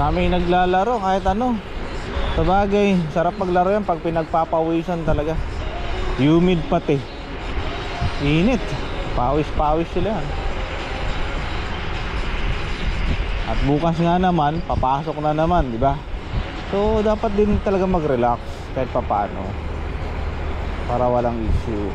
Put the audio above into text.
daming naglalaro kahit ano. Sa bagay, sarap maglaro yan pag pinagpapawisan talaga. Humid pati. Init. Pawis-pawis sila. At bukas nga naman, papasok na naman, di ba? So, dapat din talaga mag-relax kahit papaano. Para walang issue.